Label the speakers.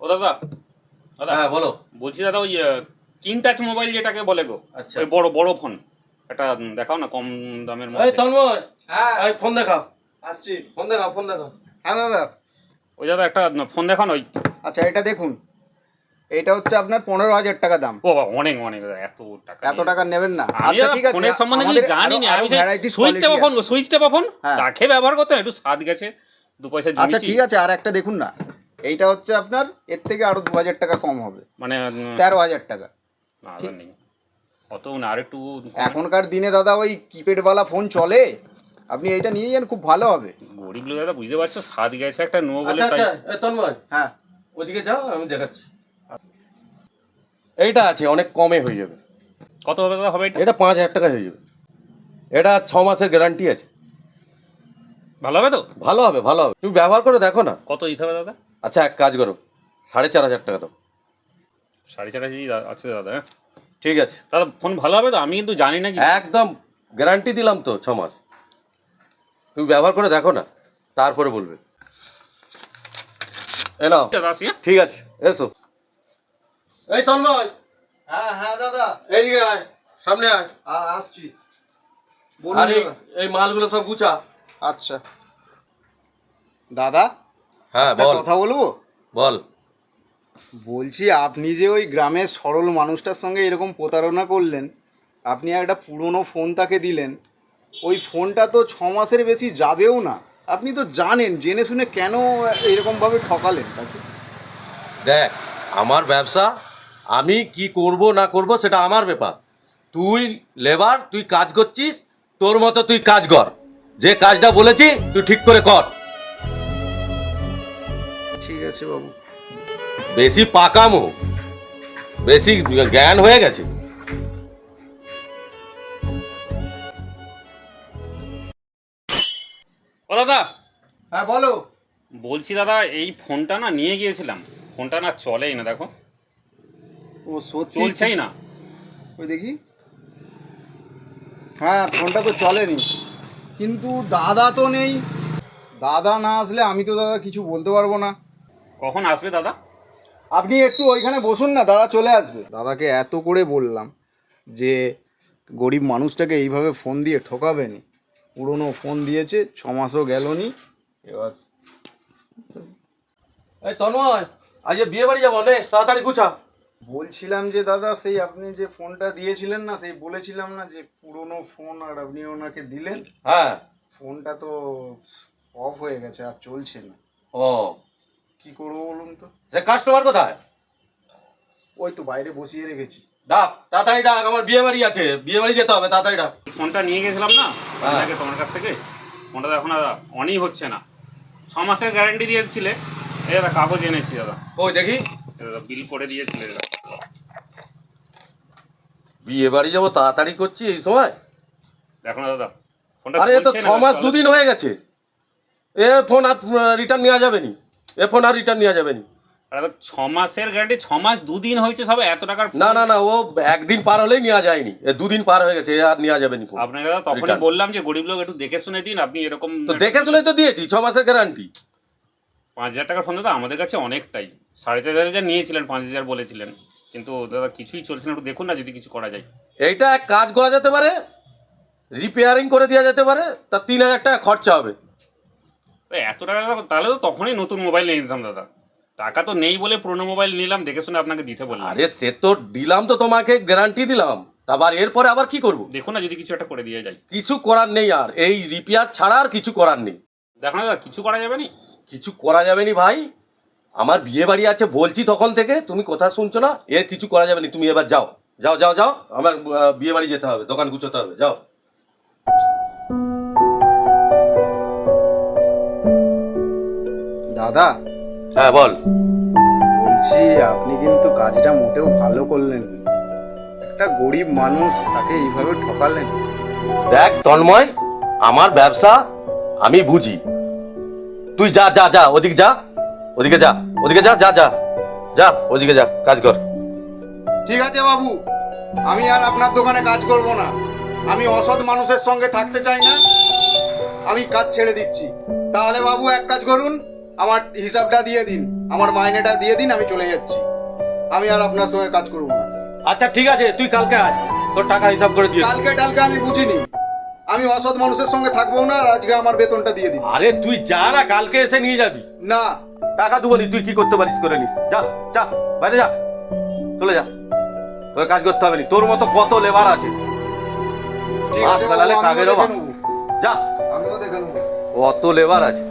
Speaker 1: ও দাদা দাদা
Speaker 2: হ্যাঁ বলো।
Speaker 1: বলছি দাদা ওই কিং টাচ মোবাইল যেটাকে বলে গো
Speaker 2: আচ্ছা।
Speaker 1: ওই বড় বড় ফোন একটা দেখাও না কম দামের
Speaker 2: এই
Speaker 1: মধ্যে
Speaker 2: তন্ময়
Speaker 3: হ্যাঁ
Speaker 2: এই ফোন দেখাও।
Speaker 3: আসছি
Speaker 2: ফোন দেখাও ফোন দেখাও।
Speaker 3: হ্যাঁ দাদা।
Speaker 1: ওই দাদা একটা ফোন দেখাও ওই।
Speaker 3: আচ্ছা এটা দেখুন। এটা হচ্ছে আপনার পনেরো হাজার টাকা দাম।
Speaker 1: ও অনেক অনেক এত টাকা
Speaker 3: এত টাকা নেবেন না। আচ্ছা ঠিক আছে।
Speaker 1: ফোনের সম্বন্ধে কিছু জানি না আমি
Speaker 3: varieties
Speaker 1: সুইচ টেপা ফোন। সুইচ টেপা ফোন। তাকে ব্যবহার করতে একটু স্বাদ গেছে দু পয়সা
Speaker 3: আচ্ছা ঠিক আছে আর একটা দেখুন না। এইটা হচ্ছে আপনার এর থেকে আরও দু হাজার টাকা কম হবে।
Speaker 1: মানে
Speaker 3: তেরো হাজার টাকা।
Speaker 1: না নেই। অত না আর
Speaker 3: এখনকার দিনে দাদা ওই কিপ্যাডওয়ালা ফোন চলে। আপনি এটা নিয়ে যান খুব ভালো হবে।
Speaker 1: গরিব লোক দাদা বুঝতে পারছ? স্বাদ গেছে একটা নো বলে
Speaker 2: আচ্ছা
Speaker 1: তাই
Speaker 2: আচ্ছা তন্ময়।
Speaker 3: হ্যাঁ।
Speaker 2: ওদিকে যাও আমি দেখাচ্ছি। এইটা আছে অনেক কমে হয়ে যাবে।
Speaker 1: কত হবে দাদা? হবে এটা?
Speaker 2: এটা পাঁচ হাজার টাকা হয়ে যাবে। এটা ছ মাসের গ্যারান্টি আছে।
Speaker 1: ভালো হবে তো?
Speaker 2: ভালো হবে ভালো হবে। তুমি ব্যবহার করে দেখো না।
Speaker 1: কত দিতে হবে দাদা?
Speaker 2: আচ্ছা এক কাজ করো। সাড়ে চার হাজার টাকা দাও।
Speaker 1: সাড়ে চার হাজারই দা- আছে দাদা হ্যাঁ?
Speaker 2: ঠিক আছে।
Speaker 1: দাদা ফোন ভালো হবে তো? আমি কিন্তু জানি না
Speaker 2: একদম গ্যারান্টি দিলাম তো ছ মাস। তুমি ব্যবহার করে দেখো না তারপরে বলবে। এ নাও।
Speaker 1: দাদা আসি হ্যাঁ?
Speaker 2: ঠিক আছে এসো। এই তন্ময়।
Speaker 3: হ্যাঁ হ্যাঁ দাদা।
Speaker 2: এইদিকে আয় সামনে আয়।
Speaker 3: আসছি।
Speaker 2: আর এই এই মালগুলো সব গুছা।
Speaker 3: আচ্ছা। দাদা?
Speaker 2: হ্যাঁ
Speaker 3: একটা কথা বলব?
Speaker 2: বল।
Speaker 3: বলছি আপনি যে ওই গ্রামের সরল মানুষটার সঙ্গে এরকম প্রতারণা করলেন আপনি একটা পুরনো ফোন তাকে দিলেন ওই ফোনটা তো ছ মাসের বেশি যাবেও না। আপনি তো জানেন জেনে শুনে কেন এরকমভাবে ঠকালেন তাকে?
Speaker 2: দেখ আমার ব্যবসা আমি কি করব না করব সেটা আমার ব্যাপার। তুই লেবার তুই কাজ করছিস তোর মতো তুই কাজ কর। যে কাজটা বলেছি তুই ঠিক করে কর।
Speaker 3: আছে বাবু।
Speaker 2: বেশি পাকামো বেশি জ্ঞান হয়ে গেছে।
Speaker 1: ও দাদা।
Speaker 3: হ্যাঁ বলো।
Speaker 1: বলছি দাদা এই ফোনটা না নিয়ে গিয়েছিলাম। ফোনটা না চলেই না দেখো।
Speaker 3: ও সত্যি?
Speaker 1: চলছেই না।
Speaker 3: ওই দেখি। হ্যাঁ ফোনটা তো চলেনি। কিন্তু দাদা তো নেই। দাদা না আসলে আমি তো দাদা কিছু বলতে পারব না।
Speaker 1: কখন আসবে দাদা?
Speaker 3: আপনি একটু ওইখানে বসুন না দাদা চলে আসবে। দাদাকে এত করে বললাম যে গরিব মানুষটাকে এইভাবে ফোন দিয়ে ঠকাবেনি। পুরনো ফোন দিয়েছে ছ মাসও গেল গেলনি। এবার
Speaker 2: এই তন্ময় আজ বিয়ে বাড়ি যাব নে তাড়াতাড়ি গুছা
Speaker 3: বলছিলাম যে দাদা সেই আপনি যে ফোনটা দিয়েছিলেন না সেই বলেছিলাম না যে পুরনো ফোন আর আপনি ওনাকে দিলেন।
Speaker 2: হ্যাঁ।
Speaker 3: ফোনটা তো অফ হয়ে গেছে আর চলছে না।
Speaker 2: ও
Speaker 3: কি করব বলুন তো?
Speaker 2: সে কাস্টমার কোথায়?
Speaker 3: ওই তো বাইরে বসিয়ে রেখেছি।
Speaker 2: ডাক তাড়াতাড়ি ডাক আমার বিয়ে বাড়ি আছে বিয়ে বাড়ি যেতে হবে তাড়াতাড়ি ডাক।
Speaker 1: ফোনটা নিয়ে গেছিলাম না?
Speaker 2: হ্যাঁ।
Speaker 1: আপনাকে তোমার কাছ থেকে? ফোনটা তো এখন আর অনই হচ্ছে না। ছ মাসের গ্যারান্টি দিয়েছিলে। এই দাদা কাগজ এনেছি দাদা।
Speaker 2: ওই দেখি।
Speaker 1: দাদা বিল করে দিয়েছিলে দাদা।
Speaker 2: বিয়ে বাড়ি যাব তাড়াতাড়ি করছি এই সময়?
Speaker 1: দেখো না দাদা ফোনটা
Speaker 2: আরে এ তো ছ মাস দুদিন হয়ে গেছে। এ ফোন আর রিটার্ন নেওয়া যাবে নি। এ ফোন আর রিটার্ন নেওয়া যাবে নি।
Speaker 1: ছ মাসের গ্যারান্টি ছ মাস দুদিন হয়েছে সব এত টাকার
Speaker 2: না না না ও একদিন পার হলেই নেওয়া যায়নি। দুদিন পার হয়ে গেছে আর নেওয়া যাবে নি
Speaker 1: আপনাকে দাদা তখনই বললাম যে গরিব লোক একটু দেখে শুনে দিন আপনি এরকম
Speaker 2: তো দেখে শুনে তো দিয়েছি ছ মাসের গ্যারান্টি
Speaker 1: পাঁচ হাজার টাকার ফোন দাদা আমাদের কাছে অনেকটাই। সাড়ে চার হাজার নিয়েছিলেন পাঁচ হাজার বলেছিলেন। কিন্তু দাদা কিছুই চলছে না একটু দেখুন না যদি কিছু করা যায়।
Speaker 2: এইটা এক কাজ করা যেতে পারে রিপেয়ারিং করে দেওয়া যেতে পারে তা তিন হাজার টাকা খরচা হবে।
Speaker 1: এত টাকা তাহলে তো তখনই নতুন মোবাইল নিয়ে নিতাম দাদা। টাকা তো নেই বলে পুরোনো মোবাইল নিলাম দেখে শুনে আপনাকে দিতে বললাম।
Speaker 2: আরে সে তো দিলাম তো তোমাকে গ্যারান্টি দিলাম। আবার এরপরে আবার কি করব?
Speaker 1: দেখুন না যদি কিছু একটা করে দিয়ে যায়
Speaker 2: কিছু করার নেই আর এই রিপেয়ার ছাড়া আর কিছু করার নেই।
Speaker 1: দেখো না দাদা কিছু করা যাবে না?
Speaker 2: কিছু করা যাবে নি ভাই? আমার বিয়ে বাড়ি আছে বলছি তখন থেকে তুমি কথা শুনছো না এর কিছু করা যাবে না তুমি এবার যাও। যাও যাও যাও আমার বিয়ে বাড়ি যেতে হবে দোকান গুছোতে হবে যাও।
Speaker 3: দাদা।
Speaker 2: হ্যাঁ বল।
Speaker 3: বলছি আপনি কিন্তু কাজটা মোটেও ভালো করলেন একটা গরিব মানুষ তাকে এইভাবে ঠকালেন।
Speaker 2: দেখ তন্ময় আমার ব্যবসা আমি বুঝি। তুই যা যা যা ওদিকে যা ওদিকে যা ওদিকে যা যা যা যা ওদিকে যা কাজ কর।
Speaker 3: ঠিক আছে বাবু আমি আর আপনার দোকানে কাজ করব না। আমি অসৎ মানুষের সঙ্গে থাকতে চাই না। আমি কাজ ছেড়ে দিচ্ছি। তাহলে বাবু এক কাজ করুন আমার হিসাবটা দিয়ে দিন আমার মাইনেটা দিয়ে দিন আমি চলে যাচ্ছি। আমি আর আপনার সঙ্গে কাজ করব না।
Speaker 2: আচ্ছা ঠিক আছে তুই কালকে আয়। তোর টাকা হিসাব করে দিয়ে
Speaker 3: কালকে টালকে আমি বুঝিনি। আমি অসৎ মানুষের সঙ্গে থাকব না আর আজকে আমার বেতনটা দিয়ে দিন।
Speaker 2: আরে তুই যা না কালকে এসে নিয়ে যাবি।
Speaker 3: না।
Speaker 2: টাকা দেবো তুই কি করতে পারিস করে নিস। যা যা বাইরে যা। চলে যা। তোকে কাজ করতে হবে না। তোর মতো কত লেবার আছে।
Speaker 3: ঠিক আছে বাবু,
Speaker 2: ফেলালে
Speaker 3: আমিও
Speaker 2: কাকেরও
Speaker 3: দেখে নেব।
Speaker 2: যা।
Speaker 3: আমিও দেখে নেব।
Speaker 2: কত লেবার আছে।